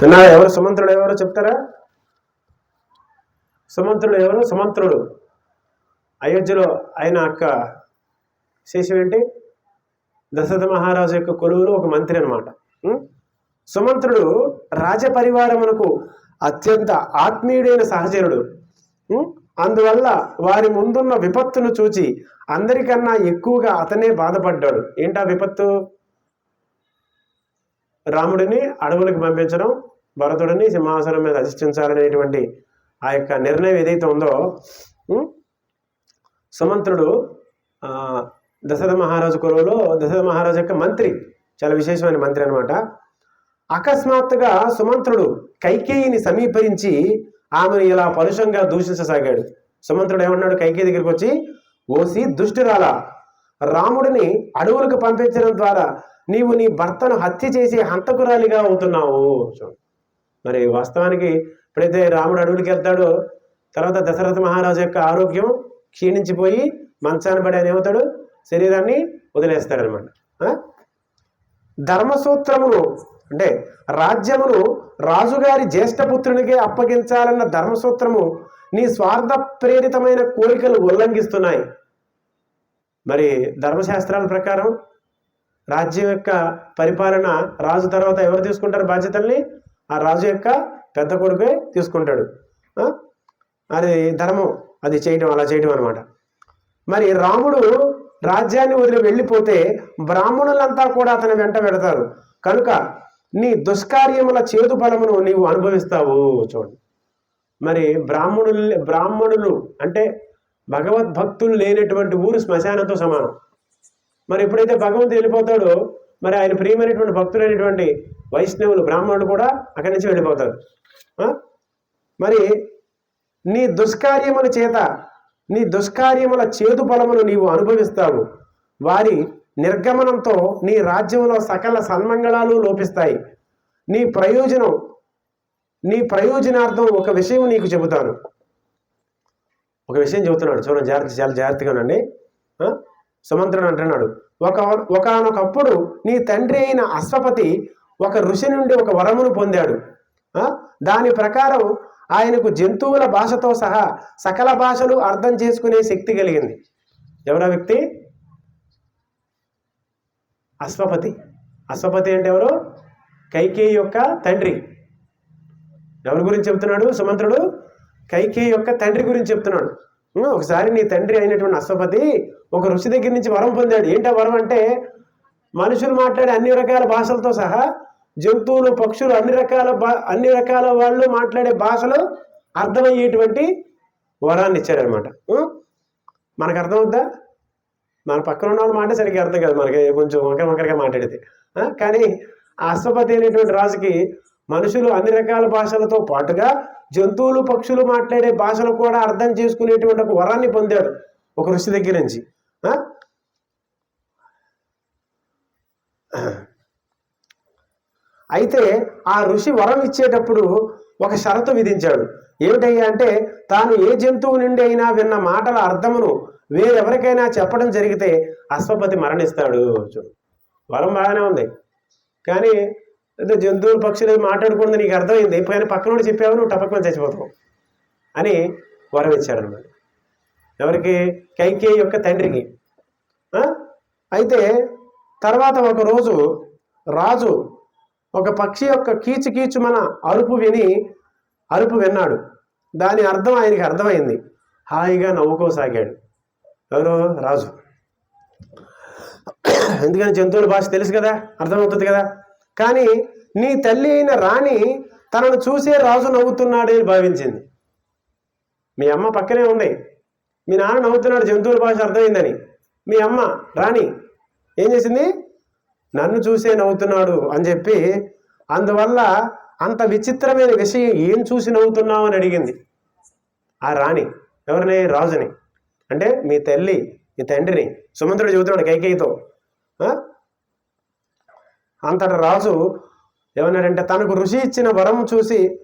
విన్నా ఎవరు? సుమంత్రుడు ఎవరో చెప్తారా? సుమంత్రుడు ఎవరు? సుమంత్రుడు. అయోధ్యలో ఆయన యొక్క శేషం ఏంటి? దశరథ మహారాజు యొక్క కొలువులో ఒక మంత్రి అనమాట సుమంత్రుడు రాజపరివారమునకు అత్యంత ఆత్మీయుడైన సహచరుడు. అందువల్ల వారి ముందున్న విపత్తును చూచి అందరికన్నా ఎక్కువగా అతనే బాధపడ్డాడు. ఏంటా విపత్తు? రాముడిని అడవులకు పంపించడం భరతుడిని సింహాసనం మీద అధిష్ఠించాలనేటువంటి ఆ యొక్క నిర్ణయం ఏదైతే ఉందో సుమంత్రుడు దశరథ మహారాజు కొలువులో దశరథ మహారాజు యొక్క మంత్రి చాలా విశేషమైన మంత్రి అనమాట అకస్మాత్తుగా సుమంత్రుడు కైకేయిని సమీపరించి ఆమెను ఇలా పరుషంగా దూషించసాగాడు. సుమంత్రుడు ఏమన్నాడు? కైకేయి దగ్గరికి వచ్చి ఓసి దుష్టురాలా రాముడిని అడవులకు పంపించడం ద్వారా నీవు నీ భర్తను హత్య చేసి హంతకురాలిగా అవుతున్నావు. మరి వాస్తవానికి ఎప్పుడైతే రాముడు అడవులకి వెళ్తాడో తర్వాత దశరథ మహారాజు యొక్క ఆరోగ్యం క్షీణించిపోయి మంచాన పడి ఆయన ఏమవుతాడు? శరీరాన్ని వదిలేస్తాడనమాట. ధర్మసూత్రమును అంటే రాజ్యమును రాజుగారి జ్యేష్ఠపుత్రునికే అప్పగించాలన్న ధర్మసూత్రము నీ స్వార్థ ప్రేరితమైన కోరికలు ఉల్లంఘిస్తున్నాయి. మరి ధర్మశాస్త్రాల ప్రకారం రాజ్యం యొక్క పరిపాలన రాజు తర్వాత ఎవరు తీసుకుంటారు బాధ్యతల్ని? ఆ రాజు యొక్క పెద్ద కొడుకే తీసుకుంటాడు. అది ధర్మం. అది చేయటం అలా చేయటం అనమాట మరి రాముడు రాజ్యాన్ని వదిలి వెళ్ళిపోతే బ్రాహ్మణులంతా కూడా అతని వెంట పెడతారు. కనుక నీ దుష్కార్యముల చేదు బలమును నీవు అనుభవిస్తావు. చూడండి. మరి బ్రాహ్మణులు బ్రాహ్మణులు అంటే భగవద్భక్తులు లేనటువంటి ఊరు శ్మశానంతో సమానం. మరి ఎప్పుడైతే భగవంతుడు వెళ్ళిపోతాడో మరి ఆయన ప్రియమైనటువంటి భక్తులైనటువంటి వైష్ణవులు బ్రాహ్మణులు కూడా అక్కడి నుంచి వెళ్ళిపోతారు. మరి నీ దుష్కార్యముల చేత నీ దుష్కార్యముల చేదు ఫలమును నీవు అనుభవిస్తావు. వారి నిర్గమనంతో నీ రాజ్యంలో సకల సన్మంగళాలు లోపిస్తాయి. నీ ప్రయోజనం నీ ప్రయోజనార్థం ఒక విషయం నీకు చెబుతాను. ఒక విషయం చెబుతున్నాడు. చూడండి జాగ్రత్త చాలా జాగ్రత్తగా ఉండండి. సుమంత్రుడు అంటున్నాడు ఒక ఒకనొకప్పుడు నీ తండ్రి అయిన అశ్వపతి ఒక ఋషి నుండి ఒక వరమును పొందాడు. దాని ప్రకారం ఆయనకు జంతువుల భాషతో సహా సకల భాషలు అర్థం చేసుకునే శక్తి కలిగింది. ఎవరా వ్యక్తి? అశ్వపతి. అశ్వపతి అంటే ఎవరు? కైకేయి యొక్క తండ్రి. ఎవరి గురించి చెప్తున్నాడు సుమంత్రుడు? కైకే యొక్క తండ్రి గురించి చెప్తున్నాడు. ఒకసారి నీ తండ్రి అయినటువంటి అశ్వపతి ఒక ఋషి దగ్గర నుంచి వరం పొందాడు. ఏంటో వరం అంటే మనుషులు మాట్లాడే అన్ని రకాల భాషలతో సహా జంతువులు పక్షులు అన్ని రకాల అన్ని రకాల వాళ్ళు మాట్లాడే భాషలు అర్థమయ్యేటువంటి వరాన్ని ఇచ్చారనమాట మనకు అర్థమవుద్దా? మన పక్కన ఉన్న వాళ్ళ మాట సరిగ్గా అర్థం కాదు. మనకి కొంచెం వంకర వంకరగా మాట్లాడితే కానీ ఆ అశ్వపతి అనేటువంటి రాజుకి మనుషులు అన్ని రకాల భాషలతో పాటుగా జంతువులు పక్షులు మాట్లాడే భాషలు కూడా అర్థం చేసుకునేటువంటి ఒక వరాన్ని పొందాడు ఒక ఋషి దగ్గర నుంచి. అయితే ఆ ఋషి వరం ఇచ్చేటప్పుడు ఒక షరతు విధించాడు. ఏమిటయ్యా అంటే తాను ఏ జంతువు నుండి అయినా విన్న మాటల అర్థమును వేరెవరికైనా చెప్పడం జరిగితే అశ్వపతి మరణిస్తాడు. చూడు వరం బాగానే ఉంది. కానీ అంటే జంతువులు పక్షులు మాట్లాడకూడదు నీకు అర్థమైంది. పైన పక్కన చెప్పావు నువ్వు టపక్కన చచ్చిపోతావు అని వరం ఇచ్చాడనమాట ఎవరికి? కైకేయి యొక్క తండ్రికి. అయితే తర్వాత ఒక రోజు రాజు ఒక పక్షి యొక్క కీచు కీచు మన అరుపు విని అరుపు విన్నాడు. దాని అర్థం ఆయనకి అర్థమైంది. హాయిగా నవ్వుకోసాగాడు. ఎవరు? రాజు. ఎందుకని జంతువుల భాష తెలుసు కదా? అర్థమవుతుంది కదా? కానీ నీ తల్లి అయిన రాణి తనను చూసే రాజు అని భావించింది. మీ అమ్మ పక్కనే ఉంది. మీ నాన్న నవ్వుతున్నాడు జంతువుల భాష అర్థమైందని. మీ అమ్మ రాణి ఏం చేసింది? నన్ను చూసే నవ్వుతున్నాడు అని చెప్పి అందువల్ల అంత విచిత్రమైన విషయం ఏం చూసి నవ్వుతున్నావు అని అడిగింది. ఆ రాణి ఎవరిని? రాజుని. అంటే మీ తల్లి మీ తండ్రిని. సుమంత్రుడు చెబుతున్నాడు కైకేయితో. అంతట రాజు ఏమన్నాడంటే తనకు ఋషి ఇచ్చిన వరం చూసి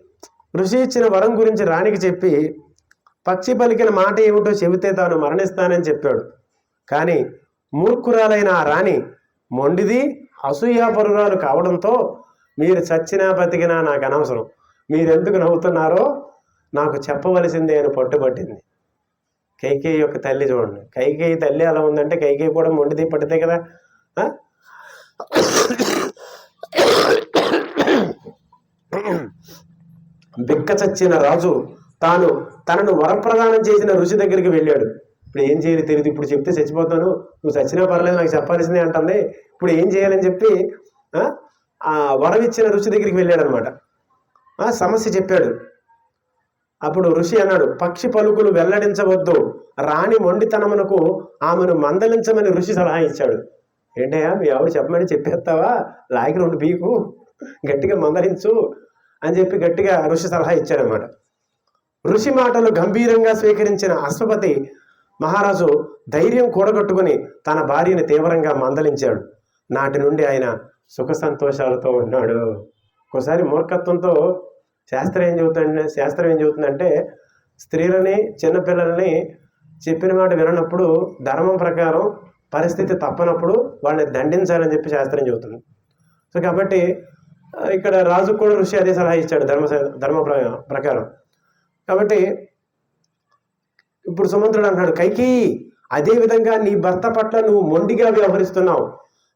ఋషి ఇచ్చిన వరం గురించి రాణికి చెప్పి పక్షి పలికిన మాట ఏమిటో చెబితే తాను మరణిస్తానని చెప్పాడు. కానీ మూర్ఖురాలైన ఆ రాణి మొండిది అసూయాపరురాలు కావడంతో మీరు చచ్చినా బతికినా నాకు అనవసరం. మీరెందుకు నవ్వుతున్నారో నాకు చెప్పవలసిందే అని పట్టుబట్టింది. కైకేయి యొక్క తల్లి చూడండి. కైకేయి తల్లి అలా ఉందంటే కైకేయి కూడా మొండిది పడితే కదా? బిక్క చచ్చిన రాజు తాను తనను వరప్రదానం చేసిన ఋషి దగ్గరికి వెళ్ళాడు. ఇప్పుడు ఏం చేయాలి తెలియదు ఇప్పుడు చెప్తే చచ్చిపోతాను. నువ్వు చచ్చినా పర్లేదు నాకు చెప్పాల్సిందే అంటుంది. ఇప్పుడు ఏం చేయాలని చెప్పి ఆ, వరం ఇచ్చిన ఋషి దగ్గరికి వెళ్ళాడు అనమాట సమస్య చెప్పాడు. అప్పుడు ఋషి అన్నాడు పక్షి పలుకులు వెల్లడించవద్దు. రాణి మొండితనమునకు ఆమెను మందలించమని ఋషి సలహా ఇచ్చాడు. ఏంటయ్యా మీ ఆవిడ చెప్పమని చెప్పేస్తావా? లాగి రెండు బీకు గట్టిగా మందలించు. అని చెప్పి గట్టిగా ఋషి సలహా ఇచ్చారన్నమాట. ఋషి మాటలు గంభీరంగా స్వీకరించిన అశ్వపతి మహారాజు ధైర్యం కూడగట్టుకుని తన భార్యని తీవ్రంగా మందలించాడు. నాటి నుండి ఆయన సుఖ సంతోషాలతో ఉన్నాడు. ఒకసారి మూర్ఖత్వంతో శాస్త్రం ఏం చెబుతుంది శాస్త్రం ఏం చెబుతుందంటే స్త్రీలని చిన్నపిల్లల్ని చెప్పిన మాట విననప్పుడు ధర్మం ప్రకారం పరిస్థితి తప్పనప్పుడు వాళ్ళని దండించాలని చెప్పి శాస్త్రం చెబుతుంది. సో కాబట్టి ఇక్కడ రాజు కూడా ఋషి అదే సలహా ఇచ్చాడు ధర్మ ధర్మ ప్ర- ప్రకారం. కాబట్టి ఇప్పుడు సుమంత్రుడు అంటున్నాడు కైకి అదే విధంగా నీ భర్త పట్ల నువ్వు మొండిగా వ్యవహరిస్తున్నావు.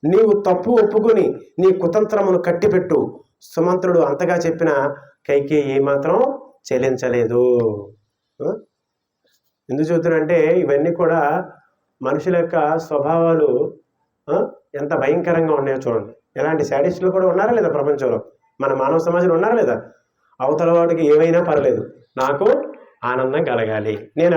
నీవు తప్పు ఒప్పుకొని నీ కుతంత్రమును కట్టిపెట్టు. సుమంత్రుడు అంతగా చెప్పిన కైకి ఏమాత్రం చెల్లించలేదు ఎందుకు చెబుతున్నానంటే ఇవన్నీ కూడా మనుషుల యొక్క స్వభావాలు ఎంత భయంకరంగా ఉన్నాయో చూడండి. ఎలాంటి శాడిస్టులు కూడా ఉన్నారా లేదా ప్రపంచంలో? మన మానవ సమాజంలో ఉన్నారా లేదా? అవతల వాడికి ఏమైనా పర్లేదు. నాకు ఆనందం కలగాలి. నేను